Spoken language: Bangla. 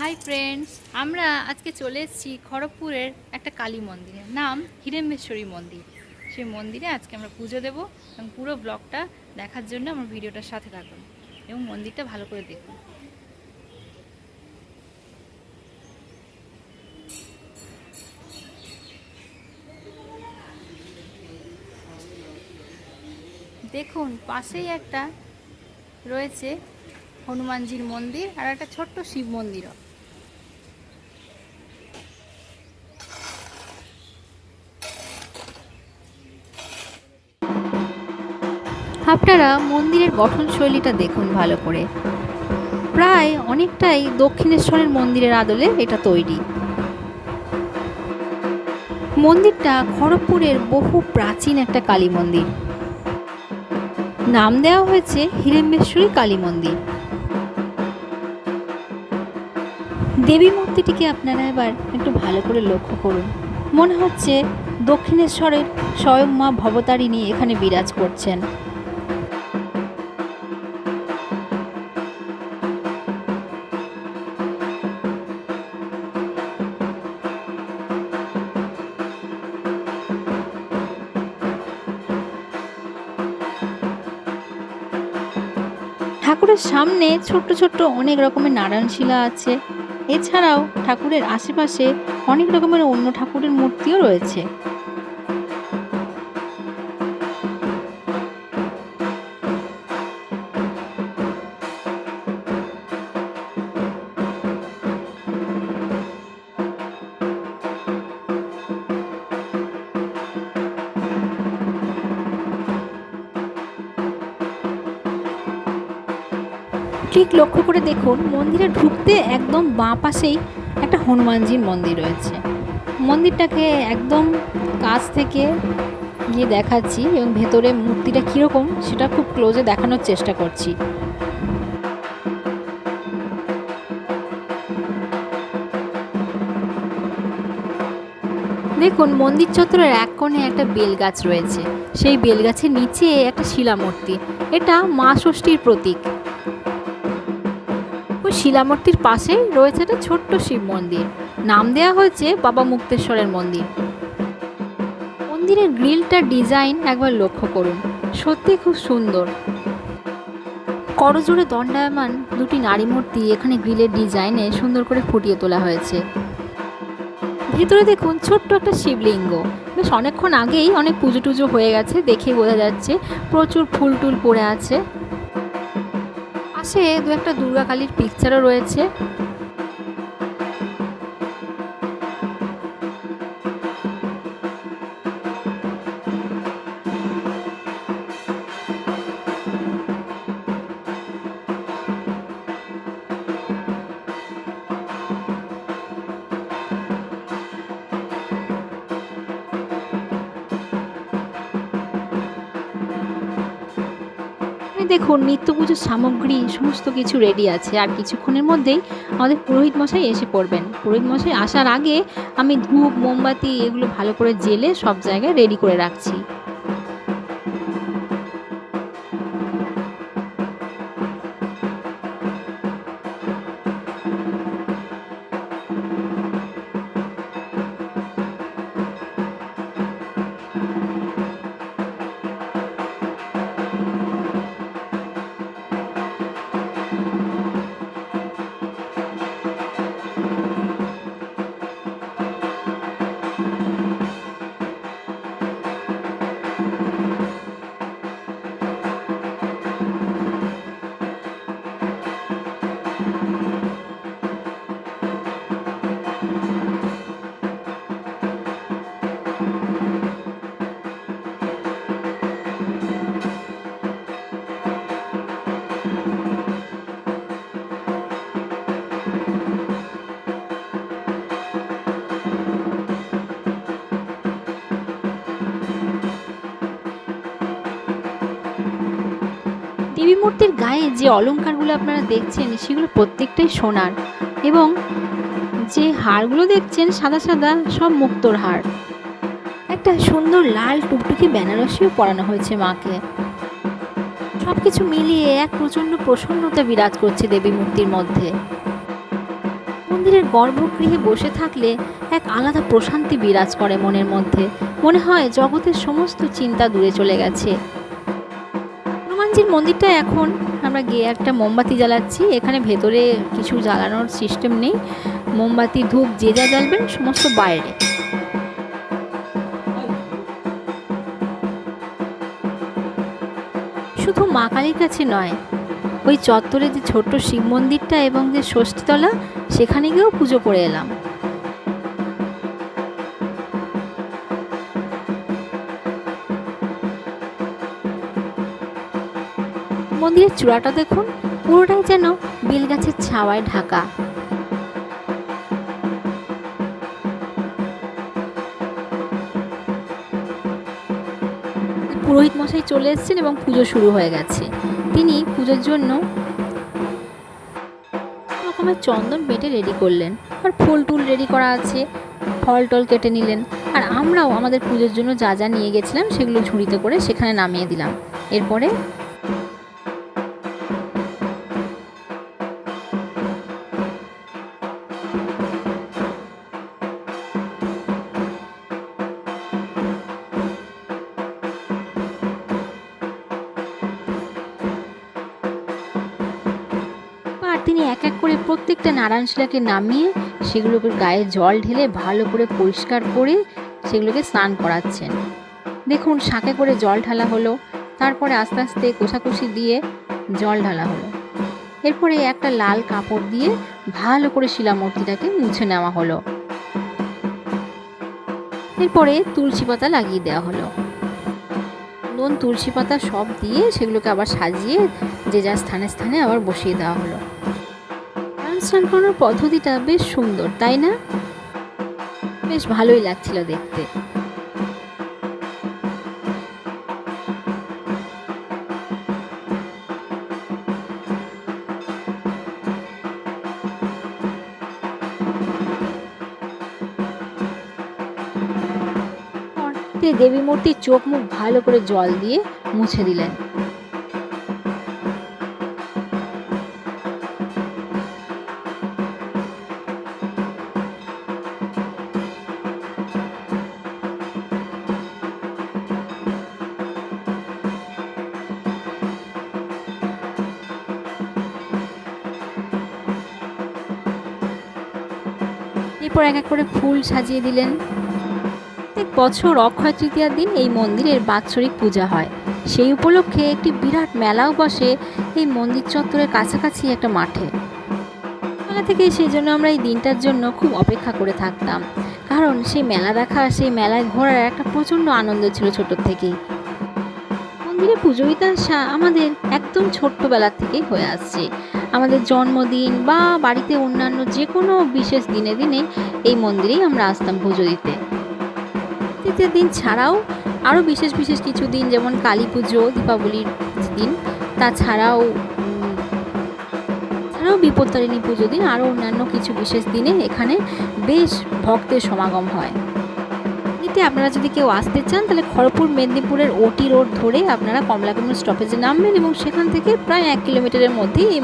হাই ফ্রেন্ডস আমরা আজকে চলে এসেছি খড়গপুরের একটা কালী মন্দিরে। নাম হিরেম্বেশ্বরী মন্দির। সেই মন্দিরে আজকে আমরা পুজো দেব এবং পুরো ব্লগটা দেখার জন্য আমার ভিডিওটার সাথে থাকুন এবং মন্দিরটা ভালো করে দেখুন। দেখুন, পাশেই একটা রয়েছে হনুমানজির মন্দির আর একটা ছোট্ট শিব মন্দিরও। আপনারা মন্দিরের গঠনশৈলীটা দেখুন ভালো করে। প্রায় অনেকটাই দক্ষিণেশ্বরের মন্দিরের আদলে এটা তৈরি। মন্দিরটা খড়গপুরের বহু প্রাচীন একটা কালী মন্দির। নাম দেওয়া হয়েছে হিরেম্বেশ্বরী কালী মন্দির। দেবী মূর্তিটিকে আপনারা এবার একটু ভালো করে লক্ষ্য করুন। মনে হচ্ছে দক্ষিণেশ্বরের স্বয়ং মা ভবতারিণী এখানে বিরাজ করছেন। ঠাকুরের সামনে ছোট্ট ছোট্ট অনেক রকমের নারায়ণ শিলা আছে। এছাড়াও ঠাকুরের আশেপাশে অনেক রকমের অন্য ঠাকুরের মূর্তিও রয়েছে। ঠিক লক্ষ্য করে দেখুন, মন্দিরে ঢুকতে একদম বাঁ পাশেই একটা হনুমানজির মন্দির রয়েছে। মন্দিরটাকে একদম কাছ থেকে গিয়ে দেখাচ্ছি এবং ভেতরে মূর্তিটা কীরকম সেটা খুব ক্লোজে দেখানোর চেষ্টা করছি। দেখুন, মন্দির চত্বরের এক কোণে একটা বেল গাছ রয়েছে। সেই বেল গাছের নিচে একটা শিলামূর্তি। এটা মা ষষ্ঠীর প্রতীক। ওই শিলামূর্তির পাশে রয়েছে একটা ছোট্ট শিব মন্দির। নাম দেওয়া হয়েছে বাবা মুক্তেশ্বরের মন্দির। মন্দিরের গ্রিলটার ডিজাইন একবার লক্ষ্য করুন। সত্যি খুব সুন্দর। করজোড়ে দণ্ডায়মান দুটি নারী মূর্তি এখানে গ্রিলের ডিজাইনে সুন্দর করে ফুটিয়ে তোলা হয়েছে। ভেতরে দেখুন ছোট্ট একটা শিবলিঙ্গ। বেশ অনেকক্ষণ আগেই অনেক পুজো টুজো হয়ে গেছে দেখেই বোঝা যাচ্ছে প্রচুর ফুল টুল পড়ে আছে। পাশে দু একটা দুর্গা কালীর পিকচারও রয়েছে। দেখুন নিত্য পুজোর সামগ্রী, সমস্ত কিছু রেডি আছে। আর কিছুক্ষণের মধ্যেই আমাদের পুরোহিত মশাই এসে পড়বেন। পুরোহিত মশাই আসার আগে আমি ধূপ, মোমবাতি এগুলো ভালো করে জেলে সব জায়গায় রেডি করে রাখছি। দেবী মূর্তির গায়ে যে অলংকারগুলো আপনারা দেখছেন, সেগুলো প্রত্যেকটাই সোনার। এবং যে হারগুলো দেখছেন, সাদা সাদা, সব মুক্তোর হার। একটা সুন্দর লাল টুকটুকি বেনারসিও পরানো হয়েছে মাকে। সব কিছু মিলিয়ে এক প্রচণ্ড প্রসন্নতা বিরাজ করছে দেবী মূর্তির মধ্যে। মন্দিরের গর্ভগৃহে বসে থাকলে এক আলাদা প্রশান্তি বিরাজ করে মনের মধ্যে। মনে হয় জগতের সমস্ত চিন্তা দূরে চলে গেছে। মন্দিরটা এখন আমরা গিয়ে একটা মোমবাতি জ্বালাচ্ছি। এখানে ভেতরে কিছু জ্বালানোর সিস্টেম নেই। মোমবাতি, ধূপ, যে যা জ্বালবেন সমস্ত বাইরে। শুধু মা কালীর কাছে নয়, ওই চত্বরে যে ছোট্ট শিব মন্দিরটা এবং যে ষষ্ঠীতলা, সেখানে গিয়েও পুজো করে এলাম। মন্দিরের চূড়াটা দেখুন, পুরোটাই যেন বেলগাছের ছাওয়ায় ঢাকা। পুরোহিত মশাই চলে এসেছেন এবং পুজো শুরু হয়ে গেছে। তিনি পুজোর জন্য রকমের চন্দন বেটে রেডি করলেন, আর ফুল টুল রেডি করা আছে, ফল টল কেটে নিলেন, আর আমরাও আমাদের পুজোর জন্য যা যা নিয়ে গেছিলাম সেগুলো ঝুড়িতে করে সেখানে নামিয়ে দিলাম। এরপরে প্রত্যেকটা নারায়ণ শিলাকে নামিয়ে সেগুলোকে গায়ে জল ঢেলে ভালো করে পরিষ্কার করে সেগুলোকে স্নান করাচ্ছেন। দেখুন শাঁকে করে জল ঢালা হলো, তারপরে আস্তে আস্তে কোষাকুষি দিয়ে জল ঢালা হলো। এরপরে একটা লাল কাপড় দিয়ে ভালো করে শিলামূর্তিটাকে মুছে নেওয়া হলো। এরপরে তুলসী পাতা লাগিয়ে দেওয়া হলো। নুন তুলসী পাতা সব দিয়ে সেগুলোকে আবার সাজিয়ে যে যার স্থানে স্থানে আবার বসিয়ে দেওয়া হলো। স্নান করানোর পদ্ধতিটা বেশ সুন্দর, তাই না? বেশ ভালোই লাগছিল দেখতে। দেবী মূর্তির চোখ মুখ ভালো করে জল দিয়ে মুছে দিলেন। এরপর এক এক করে ফুল সাজিয়ে দিলেন। প্রত্যেক বছর অক্ষয় তৃতীয়ার দিন এই মন্দিরের বাৎসরিক পূজা হয়। সেই উপলক্ষে একটি বিরাট মেলাও বসে এই মন্দির চত্বরের কাছাকাছি একটা মাঠে। মেলা থেকে সেই জন্য আমরা এই দিনটার জন্য খুব অপেক্ষা করে থাকতাম। কারণ সেই মেলা দেখা, সেই মেলায় ঘোরার একটা প্রচণ্ড আনন্দ ছিল ছোটোর থেকেই। মন্দিরে আসা আমাদের একদম ছোট্টবেলার থেকেই হয়ে আসছে। আমাদের জন্মদিন বা বাড়িতে অন্যান্য যে কোনো বিশেষ দিনে দিনে এই মন্দিরেই আমরা আসতাম পুজো দিতে। তৃতীয় দিন ছাড়াও আরও বিশেষ বিশেষ কিছু দিন, যেমন কালী পুজো, দীপাবলির দিন। তাছাড়াও ছাড়াও বিপত্তারিণী পুজো দিন আরও অন্যান্য কিছু বিশেষ দিনে এখানে বেশ ভক্তের সমাগম হয়। এতে আপনারা যদি কেউ আসতে চান, তাহলে খড়গপুর মেদিনীপুরের ওটি রোড ধরে আপনারা কমলাকুণ্ডু স্টপেজে নামবেন এবং সেখান থেকে প্রায় এক কিলোমিটারের মধ্যেই এই